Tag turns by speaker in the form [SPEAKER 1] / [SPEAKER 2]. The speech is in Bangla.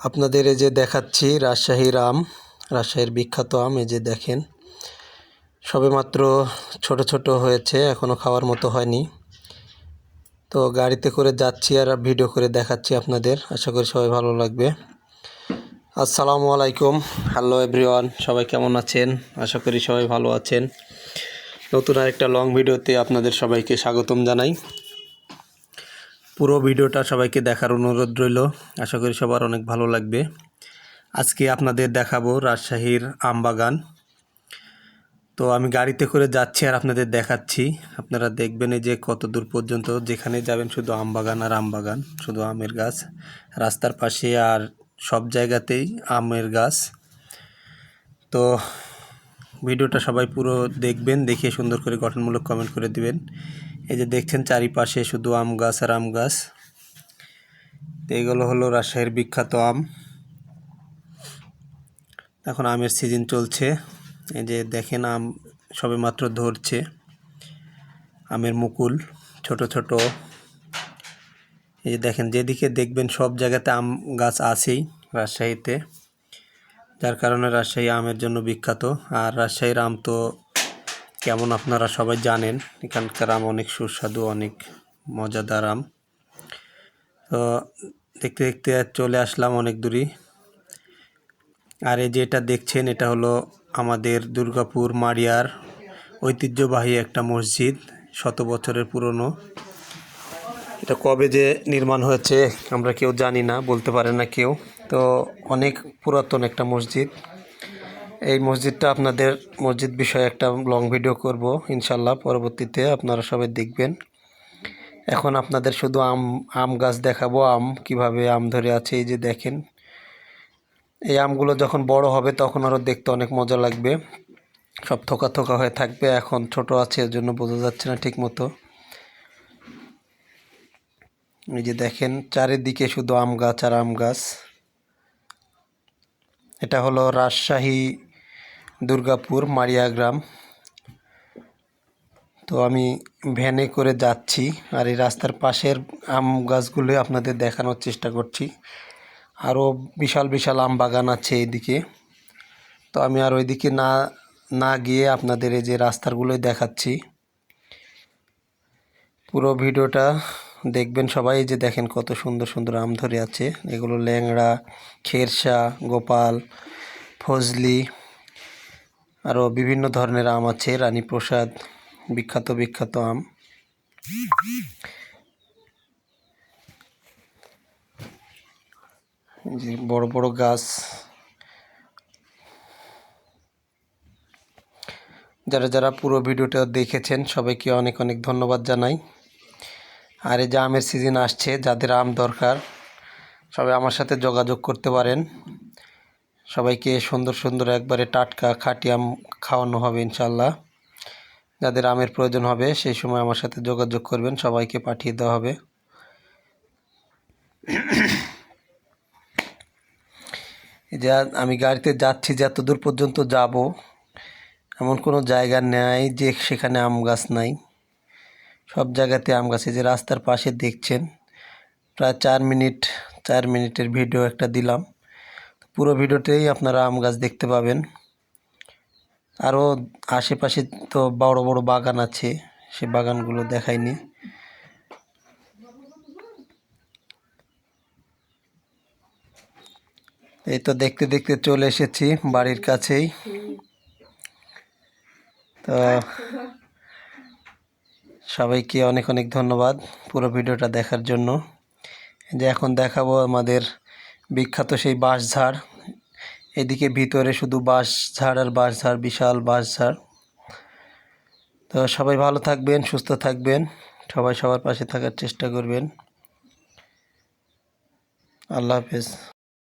[SPEAKER 1] আপনাদের এই যে দেখাচ্ছি রাজশাহীর আম রাজশাহীর বিখ্যাত আম, এই যে দেখেন। সবেমাত্র ছোট ছোট হয়েছে এখনও খাওয়ার মতো হয়নি। তো গাড়িতে করে যাচ্ছি আর ভিডিও করে দেখাচ্ছি আপনাদের। আশা করি সবাই ভালো লাগবে। আসসালামু আলাইকুম। হ্যালো এভরিওয়ান সবাই কেমন আছেন? আশা করি সবাই ভালো আছেন। নতুন আরেকটা লং ভিডিওতে আপনাদের সবাইকে স্বাগতম জানাই। পুরো ভিডিওটা সবাইকে দেখার অনুরোধ রইল। আশা করি সবার অনেক ভালো লাগবে। আজকে আপনাদের দেখাবো রাজশাহীর আমবাগান। তো আমি গাড়িতে করে যাচ্ছি আর আপনাদের দেখাচ্ছি। আপনারা দেখবেন এই যে কত দূর পর্যন্ত যেখানে যাবেন শুধু আম বাগান আর আম বাগান শুধু আমের গাছ। রাস্তার পাশে আর সব জায়গাতেই আমের গাছ। তো ভিডিওটা সবাই পুরো দেখবেন, দেখে সুন্দর করে গঠনমূলক কমেন্ট করে দিবেন। এই যে দেখছেন চারিপাশে শুধু আম গাছ আর আম গাছ। তো এগুলো হলো রাজশাহীর বিখ্যাত আম। এখন আমের সিজন চলছে। এই যে দেখেন আম সবে মাত্র ধরছে। আমের মুকুল, ছোট ছোট। এই যে দেখেন, যেদিকে দেখবেন সব জায়গাতে আম গাছ আছেই রাজশাহীতে। যার কারণে রাজশাহী আমের জন্য বিখ্যাত। আর রাজশাহীর আম তো কেমন আপনারা সবাই জানেন, এখানকার আম অনেক সুস্বাদু, অনেক মজাদার আম। তো দেখতে দেখতে চলে আসলাম অনেক দূরই। আর এই যেটা দেখছেন, এটা হলো আমাদের দুর্গাপুর মারিয়ার ঐতিহ্যবাহী একটা মসজিদ, শত বছরের পুরনো। এটা কবে যে নির্মাণ হয়েছে আমরা কেউ জানি না, বলতে পারে না কেউ। তো অনেক পুরাতন একটা মসজিদ। এই মসজিদটা আপনাদের মসজিদ বিষয়ে একটা লং ভিডিও করব ইনশাল্লাহ পরবর্তীতে আপনারা সবাই দেখবেন। এখন আপনাদের শুধু আম আম গাছ দেখাবো, আম কীভাবে আম ধরে আছে, এই যে দেখেন। এই আমগুলো যখন বড় হবে তখন আরও দেখতে অনেক মজা লাগবে। সব থোকা থোকা হয়ে থাকবে, এখন ছোট আছে, এর জন্য বোঝা যাচ্ছে না ঠিক মতো এই যে দেখেন, চারিদিকে শুধু আম গাছ আর আম গাছ। এটা হলো রাজশাহী দুর্গাপুর মারিয়া গ্রাম। তো আমি ভ্যানে করে যাচ্ছি আর এই রাস্তার পাশের আম গাছগুলো আপনাদের দেখানোর চেষ্টা করছি। আরও বিশাল বিশাল আম বাগান আছে এইদিকে। তো আমি আর ওইদিকে না না গিয়ে আপনাদের এই যে রাস্তাগুলোই দেখাচ্ছি। পুরো ভিডিওটা দেখবেন সবাই যে দেখেন কত সুন্দর সুন্দর আম ধরে আছে। এগুলো ল্যাংড়া খেরসা গোপাল, ফজলি আরও বিভিন্ন ধরনের আম আছে রানী প্রসাদ বিখ্যাত বিখ্যাত আম। যে বড় বড় গাছ। যারা যারা পুরো ভিডিওটা দেখেছেন, সবাইকে অনেক অনেক ধন্যবাদ জানাই। আর এই যে আমের সিজন আসছে, যাদের আম দরকার, সবাই আমার সাথে যোগাযোগ করতে পারেন। সবাইকে সুন্দর সুন্দর একবারে টাটকা খাটি আম খাওয়ানো হবে ইনশাল্লাহ যাদের আমের প্রয়োজন হবে, সেই সময় আমার সাথে যোগাযোগ করবেন, সবাইকে পাঠিয়ে দেওয়া হবে। যে আমি গাড়িতে যাচ্ছি, যে এত দূর পর্যন্ত যাব, এমন কোনো জায়গা নেই যে সেখানে আম গাছ নাই। সব জায়গাতে আম গাছ যে রাস্তার পাশে দেখছেন, প্রায় চার মিনিট, চার মিনিটের ভিডিও একটা দিলাম। পুরো ভিডিওতেই আপনারা আম গাছ দেখতে পাবেন। আরও আশেপাশে তো বড় বড় বাগান আছে, সে বাগানগুলো দেখায়নি এই তো দেখতে দেখতে চলে এসেছি বাড়ির কাছেই। তো সবাইকে অনেক অনেক ধন্যবাদ পুরো ভিডিওটা দেখার জন্য। যে এখন দেখাবো আমাদের বিখ্যাত সেই বাঁশঝাড়। এদিকে ভিতরে শুধু বাঁশঝাড় আর বাঁশঝাড়, বিশাল বাঁশঝাড়। তো সবাই ভালো থাকবেন, সুস্থ থাকবেন। সবাই সবার পাশে থাকার চেষ্টা করবেন। আল্লাহ হাফেজ।